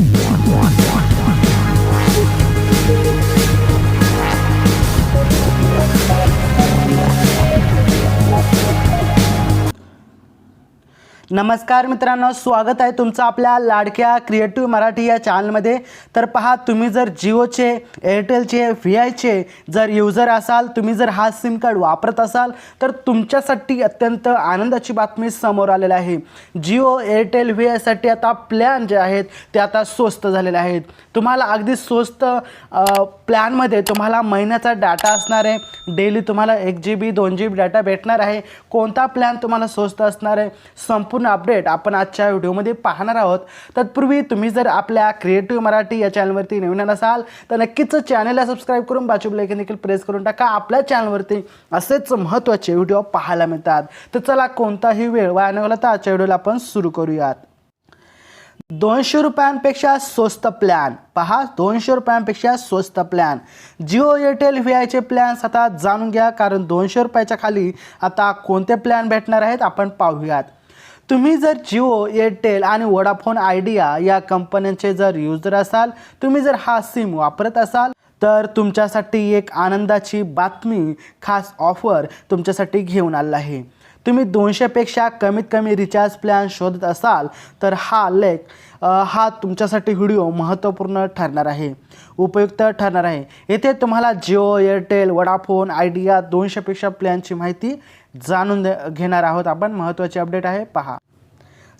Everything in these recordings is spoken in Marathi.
one, one. नमस्कार मित्रांनो स्वागत आहे तुमचं आपल्या लाडक्या क्रिएटिव्ह मराठी या चॅनलमध्ये. तर पहा तुम्ही जर जिओचे एअरटेलचे व्ही आयचे जर युजर असाल तुम्ही जर हा सिम कार्ड वापरत असाल तर तुमच्यासाठी अत्यंत आनंदाची बातमी समोर आलेली आहे. जिओ एअरटेल व्ही आयसाठी आता प्लॅन जे आहेत ते आता स्वस्त झालेले आहेत. तुम्हाला अगदी स्वस्त प्लॅनमध्ये तुम्हाला महिन्याचा डाटा असणार आहे. डेली तुम्हाला एक जी बी दोन जी बी डाटा भेटणार आहे. कोणता प्लॅन तुम्हाला स्वस्त असणार आहे? संपूर्ण अपडेट आपण आजच्या व्हिडिओमध्ये पाहणार आहोत. तत्पूर्वी तुम्ही जर आपल्या क्रिएटिव्ह मराठी या चॅनलवरती नवीन असाल तर नक्कीच चॅनलला सबस्क्राईब करून बाजू बेल देखील प्रेस करून टाका. आपल्या चॅनलवरती असेच महत्त्वाचे व्हिडिओ पाहायला मिळतात. तर चला कोणताही वेळ वाया न घालवता आजच्या व्हिडिओला आपण सुरू करूयात. दोनशे रुपयांपेक्षा स्वस्त प्लॅन पहा दोनशे रुपयांपेक्षा स्वस्त प्लॅन जिओ एअरटेल व्ही आयचे प्लॅन्स आता जाणून घ्या कारण दोनशे रुपयाच्या खाली आता कोणते प्लॅन भेटणार आहेत आपण पाहूयात. तुम्ही जर जिओ एअरटेल आणि वोडाफोन आयडिया या कंपन्यांचे जर युजर असाल तुम्ही जर हा सिम वापरत असाल तर तुमच्यासाठी एक आनंदाची बातमी खास ऑफर तुमच्यासाठी घेऊन आला आहे. तुम्ही दोनशेपेक्षा कमीत कमी रिचार्ज प्लॅन शोधत असाल तर हा लेख हा तुमच्यासाठी व्हिडिओ महत्त्वपूर्ण ठरणार आहे. उपयुक्त ठरणार आहे. येथे तुम्हाला जिओ एअरटेल वडाफोन आयडिया दोनशेपेक्षा प्लॅनची माहिती जाणून दे- घेणार आहोत. आपण महत्त्वाची अपडेट आहे पहा.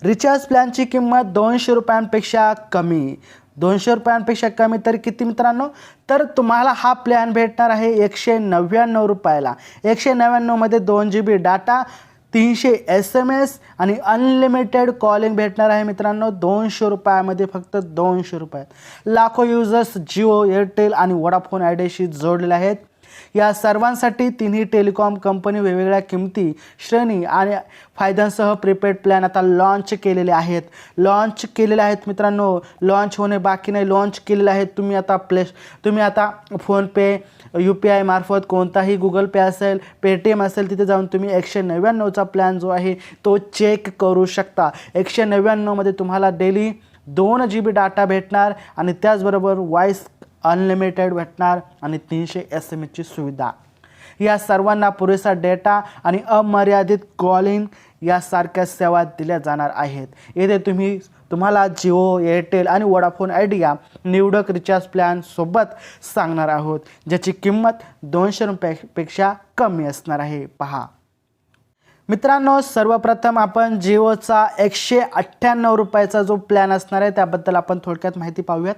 रिचार्ज प्लॅनची किंमत दोनशे रुपयांपेक्षा कमी. दोनशे रुपयांपेक्षा कमी तर किती मित्रांनो? तर तुम्हाला हा प्लॅन भेटणार आहे एकशे नव्याण्णव रुपयाला. एकशे नव्याण्णवमध्ये दोन जी बी डाटा तीनशे एस एम एस आणि अनलिमिटेड कॉलिंग भेटणार आहे मित्रांनो. दोनशे रुपयामध्ये फक्त दोनशे रुपयात लाखो युजर्स जिओ एअरटेल आणि वोडाफोन आयडियाशी जोडलेले आहेत. या सर्वांसाठी तिन्ही टेलिकॉम कंपनी वेगवेगळ्या किमती श्रेणी आणि फायद्यांसह प्रीपेड प्लॅन आता लॉन्च केलेले आहेत. लॉन्च केलेले आहेत मित्रांनो. लॉन्च होणे बाकी नाही. लॉन्च केलेले आहेत. तुम्ही आता प्ले तुम्ही आता फोनपे यू पी आय मार्फत कोणताही गुगल पे असेल पेटीएम असेल तिथे जाऊन तुम्ही एकशे नव्याण्णवचा प्लॅन जो आहे तो चेक करू शकता. एकशे नव्याण्णवमध्ये तुम्हाला डेली दोन जी बी डाटा भेटणार आणि त्याचबरोबर वॉईस अनलिमिटेड भेटणार आणि तीनशे एस एम एसची सुविधा. या सर्वांना पुरेसा डेटा आणि अमर्यादित कॉलिंग यासारख्या सेवा दिल्या जाणार आहेत. येथे तुम्ही तुम्हाला जिओ एअरटेल आणि वोडाफोन आयडिया निवडक रिचार्ज प्लॅनसोबत सांगणार आहोत ज्याची किंमत दोनशे रुपयापेक्षा कमी असणार आहे. पहा. मित्रांनो सर्वप्रथम आपण जिओचा एकशे अठ्ठ्याण्णव रुपयाचा जो प्लॅन असणार आहे त्याबद्दल आपण थोडक्यात माहिती पाहूयात.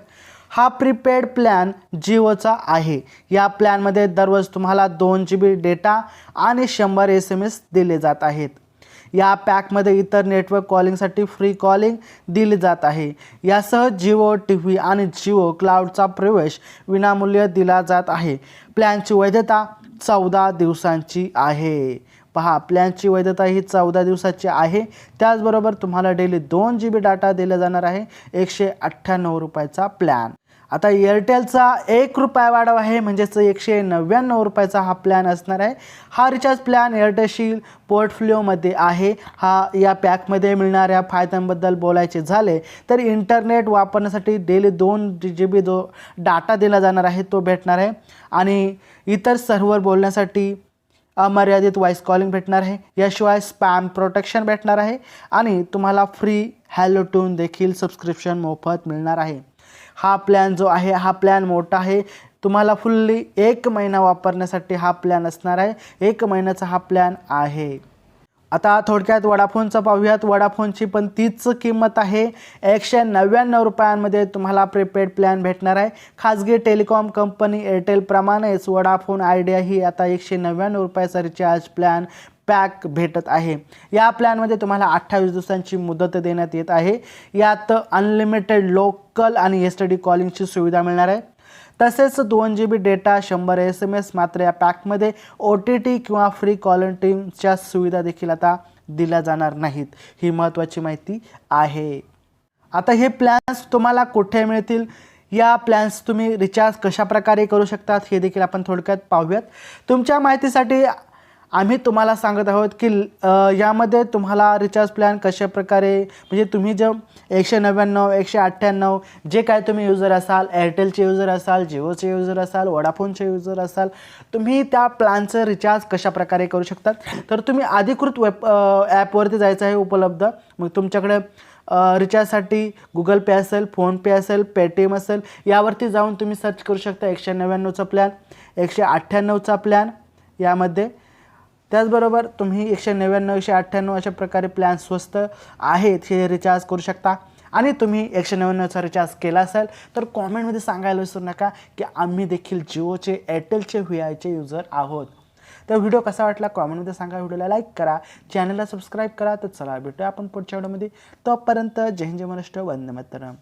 हा प्रीपेड प्लॅन जिओचा आहे. या प्लॅनमध्ये दररोज तुम्हाला दोन जी बी डेटा आणि शंभर एस एम एस दिले जात आहेत. या पॅकमध्ये इतर नेटवर्क कॉलिंगसाठी फ्री कॉलिंग दिली जात आहे. यासह जिओ टी व्ही आणि जिओ क्लाउडचा प्रवेश विनामूल्य दिला जात आहे. प्लॅनची वैधता चौदा दिवसांची आहे. पहा प्लॅनची वैधता ही चौदा दिवसाची आहे. त्याचबरोबर तुम्हाला डेली दोन जी बी डाटा दिला जाणार आहे. एकशे अठ्ठ्याण्णव रुपयाचा प्लॅन आता एअरटेलचा एक रुपया वाढव आहे म्हणजेच एकशे नव्याण्णव रुपयाचा हा प्लॅन असणार आहे. हा रिचार्ज प्लॅन एअरटेलशी पोर्टफोलिओमध्ये आहे. हा या पॅकमध्ये मिळणाऱ्या फायद्यांबद्दल बोलायचे झाले तर इंटरनेट वापरण्यासाठी डेली दोन जी बी जो डाटा दिला जाणार आहे तो भेटणार आहे. आणि इतर सर्व्हर बोलण्यासाठी अमर्यादित व्हॉईस कॉलिंग भेटणार आहे. याशिवाय स्पॅम प्रोटेक्शन भेटणार आहे. आणि तुम्हाला फ्री हॅलो टून देखील सबस्क्रिप्शन मोफत मिळणार आहे. हा प्लॅन जो आहे हा प्लॅन मोठा आहे. तुम्हाला फुल्ली एक महिना वापरण्यासाठी हा प्लॅन असणार आहे. एक महिन्याचा हा प्लॅन आहे. आता थोडक्यात वडाफोनचं पाहूयात. वडाफोनची पण तीच किंमत आहे. एकशे नव्याण्णव रुपयांमध्ये तुम्हाला प्रीपेड प्लॅन भेटणार आहे. खाजगी टेलिकॉम कंपनी एअरटेलप्रमाणेच वडाफोन आयडिया ही आता एकशे नव्याण्णव रुपयाचा रिचार्ज प्लॅन पॅक भेटत आहे. या प्लॅनमध्ये तुम्हाला अठ्ठावीस दिवसांची मुदत देण्यात येत आहे. यात अनलिमिटेड लोकल आणि एस टी डी कॉलिंगची सुविधा मिळणार आहे. तसेच दोन जी बी डेटा शंभर एस एम एस मात्र या पॅकमध्ये ओ टी टी किंवा फ्री कॉलंटिंगच्या सुविधा देखील आता दिल्या जाणार नाहीत. ही महत्त्वाची माहिती आहे. आता हे प्लॅन्स तुम्हाला कुठे मिळतील? या प्लॅन्स तुम्ही रिचार्ज कशा प्रकारे करू शकतात? हे देखील आपण थोडक्यात पाहूयात. तुमच्या माहितीसाठी आम्ही तुम्हाला सांगत आहोत की यामध्ये तुम्हाला रिचार्ज प्लॅन कशा प्रकारे म्हणजे तुम्ही जे एकशे नव्याण्णव एकशे अठ्ठ्याण्णव जे काय तुम्ही युजर असाल एअरटेलचे युजर असाल जिओचे युजर असाल वडाफोनचे युजर असाल तुम्ही त्या प्लॅनचं रिचार्ज कशा प्रकारे करू शकतात? तर तुम्ही अधिकृत वेब ॲपवरती जायचं आहे उपलब्ध. मग तुमच्याकडे रिचार्जसाठी गुगल पे असेल फोनपे असेल पेटीएम असेल यावरती जाऊन तुम्ही सर्च करू शकता एकशे नव्याण्णवचा प्लॅन एकशे अठ्ठ्याण्णवचा प्लॅन यामध्ये. त्याचबरोबर तुम्ही एकशे नव्याण्णव एकशे अठ्ठ्याण्णव अशा प्रकारे प्लॅन स्वस्त आहेत हे रिचार्ज करू शकता. आणि तुम्ही एकशे नव्याण्णवचा रिचार्ज केला असेल तर कॉमेंटमध्ये सांगायला विसरू नका की आम्ही देखील जिओचे एअरटेलचे व्ही आयचे युजर आहोत. तर व्हिडिओ कसा वाटला कॉमेंटमध्ये सांगा व्हिडिओला लाईक करा चॅनलला सबस्क्राईब करा तर चला भेटूया आपण पुढच्या व्हिडिओमध्ये तोपर्यंत जय हिंद जय महाराष्ट्र वंदे मातरम.